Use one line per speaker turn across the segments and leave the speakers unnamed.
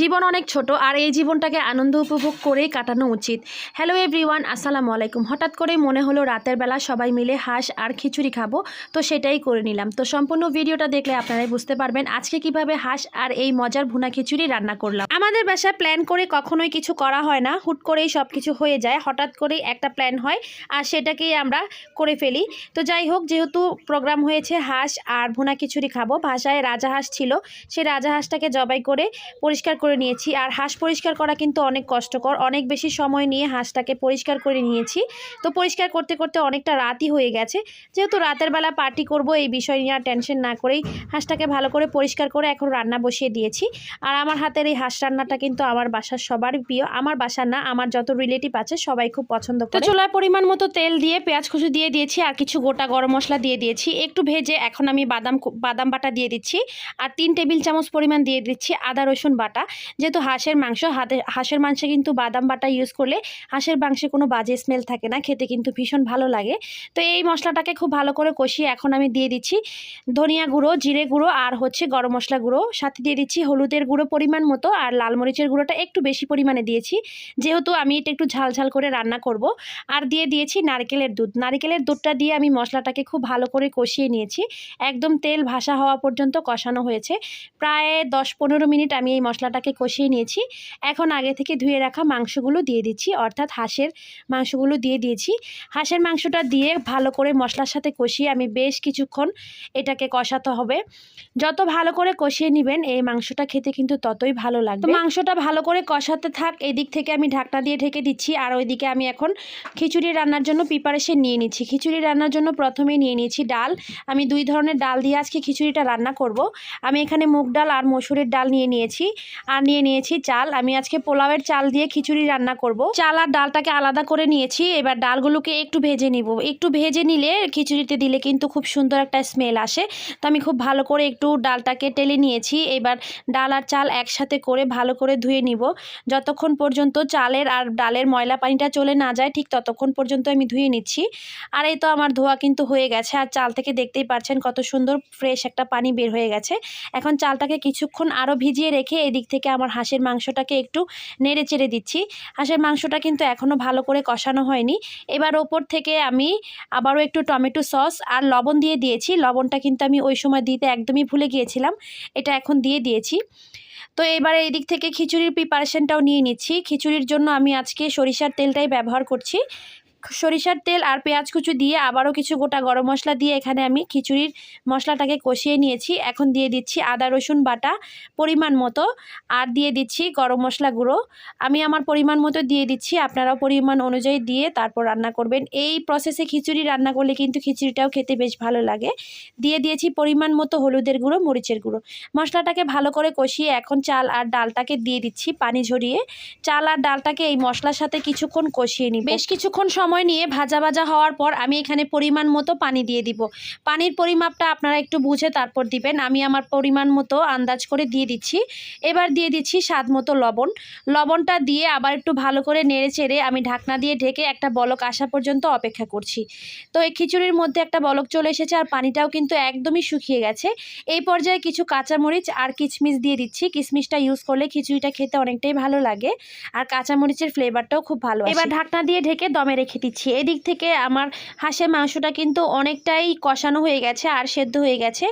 জীবন অনেক ছোট, আর এই জীবনটাকে আনন্দ উপভোগ করেই কাটানো উচিত। হ্যালো এভরিওয়ান আসসালামু আলাইকুম। হঠাৎ করে মনে হলো রাতের বেলা সবাই মিলে হাঁস আর খিচুড়ি খাব, তো সেটাই করে নিলাম। তো সম্পূর্ণ ভিডিওটা দেখলে আপনারাই বুঝতে পারবেন আজকে কীভাবে হাঁস আর এই মজার ভুনা খিচুড়ি রান্না করলাম। আমাদের বাসায় প্ল্যান করে কখনোই কিছু করা হয় না, হুট করেই সব কিছু হয়ে যায়, হঠাৎ করেই একটা প্ল্যান হয়, আর সেটাকেই আমরা করে ফেলি। তো যাই হোক, যেহেতু প্রোগ্রাম হয়েছে হাঁস আর ভুনা খিচুড়ি খাব ভাষায় রাজাহাঁস ছিল সেই রাজাহাঁসটাকে জবাই করে পরিষ্কার করে নিয়েছি। আর হাঁস পরিষ্কার করা কিন্তু অনেক কষ্টকর। অনেক বেশি সময় নিয়ে হাঁসটাকে পরিষ্কার করে নিয়েছি। তো পরিষ্কার করতে করতে অনেকটা রাতই হয়ে গেছে। যেহেতু রাতের বেলা পার্টি করব এই বিষয় নিয়ে আর টেনশন না করেই হাঁসটাকে ভালো করে পরিষ্কার করে এখন রান্না বসিয়ে দিয়েছি। আর আমার হাতের এই হাঁস রান্নাটা কিন্তু আমার বাসার সবার প্রিয়। আমার বাসার না আমার যত রিলেটিভ আছে সবাই খুব পছন্দ করে। চুলায় পরিমাণ মতো তেল দিয়ে পেঁয়াজ কুচি দিয়ে দিয়েছি আর কিছু গোটা গরম মশলা দিয়ে দিয়েছি। একটু ভেজে এখন আমি বাদাম বাদাম বাটা দিয়ে দিচ্ছি। আর তিন টেবিল চামচ পরিমাণ দিয়ে দিচ্ছি আদা রসুন বাটা। যেহেতু হাঁসের মাংস, হাতে, হাঁসের মাংসে কিন্তু বাদাম বাটা ইউজ করলে হাঁসের মাংসে কোনো বাজে স্মেল থাকে না, খেতে কিন্তু ভীষণ ভালো লাগে। তো এই মশলাটাকে খুব ভালো করে কষিয়ে এখন আমি দিয়ে দিচ্ছি ধনিয়া গুঁড়ো, জিরে গুঁড়ো আর হচ্ছে গরম মশলা গুঁড়ো। সাথে দিয়ে দিচ্ছি হলুদের গুঁড়ো পরিমাণ মতো আর লাল মরিচের গুঁড়োটা একটু বেশি পরিমাণে দিয়েছি। যেহেতু আমি এটা একটু ঝাল ঝাল করে রান্না করব আর দিয়ে দিয়েছি নারকেলের দুধ। নারকেলের দুধটা দিয়ে আমি মশলাটাকে খুব ভালো করে কষিয়ে নিয়েছি। একদম তেল ভাসা হওয়া পর্যন্ত কষানো হয়েছে। প্রায় দশ পনেরো মিনিট আমি এই মশলাটাকে কষিয়ে নিয়েছি। এখন আগে থেকে ধুয়ে রাখা মাংসগুলো দিয়ে দিচ্ছি, অর্থাৎ হাঁসের মাংসগুলো দিয়ে দিয়েছি। হাঁসের মাংসটা দিয়ে ভালো করে মশলার সাথে কষিয়ে আমি বেশ কিছুক্ষণ এটাকে কষাতে হবে। যত ভালো করে কষিয়ে নেবেন, এই মাংসটা খেতে কিন্তু ততই ভালো লাগবে। মাংসটা ভালো করে কষাতে থাক, এদিক থেকে আমি ঢাকনা দিয়ে ঢেকে দিচ্ছি, আর ওইদিকে আমি এখন খিচুড়ি রান্নার জন্য প্রিপারেশন নিয়ে নিচ্ছি। খিচুড়ি রান্নার জন্য প্রথমেই নিয়ে নিয়েছি ডাল। আমি দুই ধরনের ডাল দিয়ে আজকে খিচুড়িটা রান্না করব। আমি এখানে মুগ ডাল আর মসুরের ডাল নিয়ে নিয়েছি। আর নিয়ে নিয়েছি চাল। আমি আজকে পোলাওয়ের চাল দিয়ে খিচুড়ি রান্না করব। চাল আর ডালটাকে আলাদা করে নিয়েছি। এবার ডালগুলোকে একটু ভেজে নিব। একটু ভেজে নিলে খিচুড়িতে দিলে কিন্তু খুব সুন্দর একটা স্মেল আসে। তো আমি খুব ভালো করে একটু ডালটাকে টেলে নিয়েছি। এবার ডাল আর চাল একসাথে করে ভালো করে ধুয়ে নিব। যতক্ষণ পর্যন্ত চালের আর ডালের ময়লা পানিটা চলে না যায়, ঠিক ততক্ষণ পর্যন্ত আমি ধুয়ে নিচ্ছি। আর এই তো আমার ধোয়া কিন্তু হয়ে গেছে। আর চাল থেকে দেখতেই পাচ্ছেন কত সুন্দর ফ্রেশ একটা পানি বের হয়ে গেছে। এখন চালটাকে কিছুক্ষণ আরও ভিজিয়ে রেখে এদিক থেকে আমার হাঁসের মাংসটাকে একটু নেড়ে চেড়ে দিচ্ছি। হাঁসের মাংসটা কিন্তু এখনও ভালো করে কষানো হয়নি। এবার ওপর থেকে আমি আবারও একটু টমেটো সস আর লবণ দিয়ে দিয়েছি। লবণটা কিন্তু আমি ওই সময় দিতে একদমই ভুলে গিয়েছিলাম। এটা এখন দিয়ে দিয়েছি। তো এবারে এই দিক থেকে খিচুড়ির প্রিপারেশনটাও নিয়ে নিচ্ছি। খিচুড়ির জন্য আমি আজকে সরিষার তেলটাই ব্যবহার করছি। সরিষার তেল আর পেঁয়াজ কুচু দিয়ে আবারও কিছু গোটা গরম মশলা দিয়ে এখানে আমি খিচুড়ির মশলাটাকে কষিয়ে নিয়েছি। এখন দিয়ে দিচ্ছি আদা, রসুন বাটা পরিমাণ মতো আর দিয়ে দিচ্ছি গরম মশলা গুঁড়ো। আমি আমার পরিমাণ মতো দিয়ে দিচ্ছি, আপনারাও পরিমাণ অনুযায়ী দিয়ে তারপর রান্না করবেন। এই প্রসেসে খিচুড়ি রান্না করলে কিন্তু খিচুড়িটাও খেতে বেশ ভালো লাগে। দিয়ে দিয়েছি পরিমাণ মতো হলুদের গুঁড়ো, মরিচের গুঁড়ো। মশলাটাকে ভালো করে কষিয়ে এখন চাল আর ডালটাকে দিয়ে দিচ্ছি পানি ঝরিয়ে। চাল আর ডালটাকে এই মশলার সাথে কিছুক্ষণ কষিয়ে নিই বেশ কিছুক্ষণ সময় নিয়ে ভাজা ভাজা হওয়ার পর আমি এখানে পরিমাণ মতো পানি দিয়ে দিব। পানির পরিমাপটা আপনারা একটু বুঝে তারপর দিবেন। আমি আমার পরিমাণ মতো আন্দাজ করে দিয়ে দিচ্ছি। এবার দিয়ে দিচ্ছি স্বাদ মতো লবণ। লবণটা দিয়ে আবার একটু ভালো করে নেড়ে চেড়ে আমি ঢাকনা দিয়ে ঢেকে একটা বলক আসা পর্যন্ত অপেক্ষা করছি। তো এই খিচুড়ির মধ্যে একটা বলক চলে এসেছে আর পানিটাও কিন্তু একদমই শুকিয়ে গেছে। এই পর্যায়ে কিছু কাঁচামরিচ আর কিশমিশ দিয়ে দিচ্ছি। কিশমিশটা ইউজ করলে খিচুড়িটা খেতে অনেকটাই ভালো লাগে। আর কাঁচামরিচের ফ্লেভারটাও খুব ভালো এবার ঢাকনা দিয়ে ঢেকে দমে রেখে দিচ্ছি। এদিক থেকে আমার হাঁসের মাংসটা কিন্তু অনেকটাই কষানো হয়ে গেছে আর সেদ্ধ হয়ে গেছে।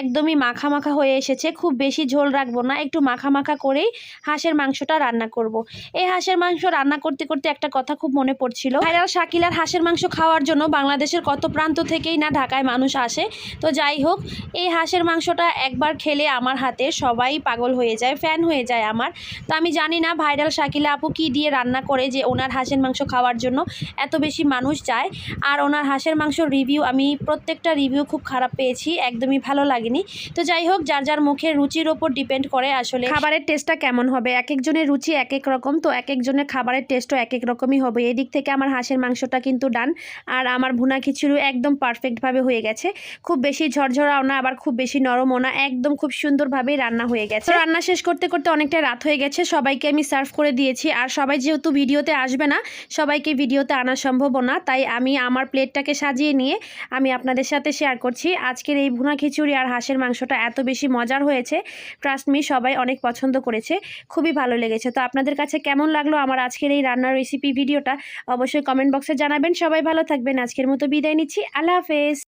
একদমই মাখা মাখা হয়ে এসেছে। খুব বেশি ঝোল রাখব না। একটু মাখা মাখা করেই হাঁসের মাংসটা রান্না করব। এই হাঁসের মাংস রান্না করতে করতে একটা কথা খুব মনে পড়ছিল। ভাইরাল শাকিলার হাঁসের মাংস খাওয়ার জন্য বাংলাদেশের কত প্রান্ত থেকেই না ঢাকায় মানুষ আসে। তো যাই হোক, এই হাঁসের মাংসটা একবার খেলে আমার হাতে সবাই পাগল হয়ে যায় ফ্যান হয়ে যায় আমার। তো আমি জানি না ভাইরাল শাকিলা আপু কী দিয়ে রান্না করে যে ওনার হাঁসের মাংস খাওয়ার জন্য এত বেশি মানুষ যায়। আর ওনার হাঁসের মাংসর রিভিউ আমি প্রত্যেকটা রিভিউ খুব খারাপ পেয়েছি, একদমই ভালো লাগেনি। তো যাই হোক, যার যার মুখের রুচির ওপর ডিপেন্ড করে আসলে খাবারের টেস্টটা কেমন হবে? এক একজনের রুচি এক এক রকম, তো এক একজনের খাবারের টেস্টও এক এক রকমই হবে। এদিক থেকে আমার হাঁসের মাংসটা কিন্তু ডান আর আমার ভুনা খিচুড়ি একদম পারফেক্টভাবে হয়ে গেছে। খুব বেশি ঝরঝরাও না, আবার খুব বেশি নরমও না, একদম খুব সুন্দরভাবেই রান্না হয়ে গেছে। রান্না শেষ করতে করতে অনেকটা রাত হয়ে গেছে, সবাইকে আমি সার্ভ করে দিয়েছি। আর সবাই যেহেতু ভিডিওতে আসবে না, সবাইকে ভিডিওতে আনার সম্ভব না তাই আমি আমার প্লেটটাকে সাজিয়ে নিয়ে আমি আপনাদের সাথে শেয়ার করছি। আজকের এই ভুনা খিচুড়ি আর হাঁসের মাংসটা এত বেশি মজার হয়েছে ট্রাস্টমি সবাই অনেক পছন্দ করেছে, খুবই ভালো লেগেছে। তো আপনাদের কাছে কেমন লাগল আমার আজকের এই রান্নার রেসিপি ভিডিওটা, অবশ্যই কমেন্ট বক্সে জানাবেন। সবাই ভালো থাকবেন, আজকের মতো বিদায় নিচ্ছি। আল্লাহ হাফেজ।